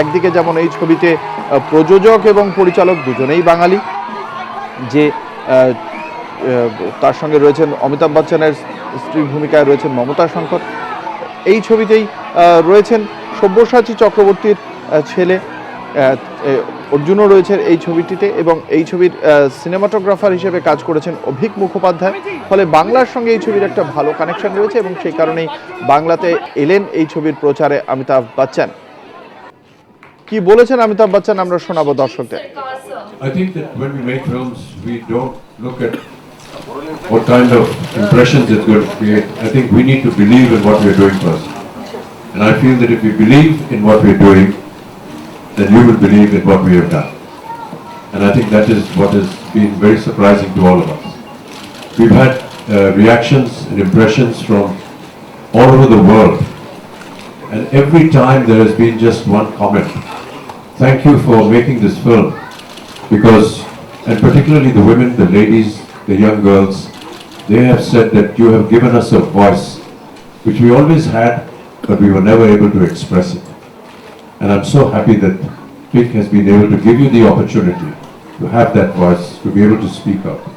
একদিকে যেমন এই ছবিতে প্রযোজক এবং পরিচালক দুজনেই বাঙালি, যে তার সঙ্গে রয়েছেন অমিতাভ বচ্চনের স্ত্রীর ভূমিকায় রয়েছেন মমতা শঙ্কর। এই ছবিতেই রয়েছেন সব্যসাচী চক্রবর্তীর ছেলে অর্জুনও রয়েছে এই ছবিটিতে এবং এই ছবির সিনেমাটোগ্রাফার হিসেবে কাজ করেছেন অভিক মুখোপাধ্যায়। ফলে বাংলার সঙ্গে এই ছবির একটা ভালো কানেকশন রয়েছে এবং সেই কারণেই বাংলাতে এলেন এই ছবির প্রচারে অমিতাভ বচ্চন। কি বলেছেন অমিতাভ বচ্চন আমরা শোনাবো দর্শকদের I think that when we make films, we don't look at what kind of impressions it's going to create. I think we need to believe in what we're doing first. And I feel that if we believe in what we're doing, then you will believe in what we have done. And I think that is what has been very surprising to all of us. We've had uh, reactions and impressions from all over the world. And every time there has been just one comment. Thank you for making this film because, and particularly the women, the ladies, the young girls, they have said that you have given us a voice which we always had, but we were never able to express it. And I'm so happy that Vic has been able to give you the opportunity to have that voice, to be able to speak up.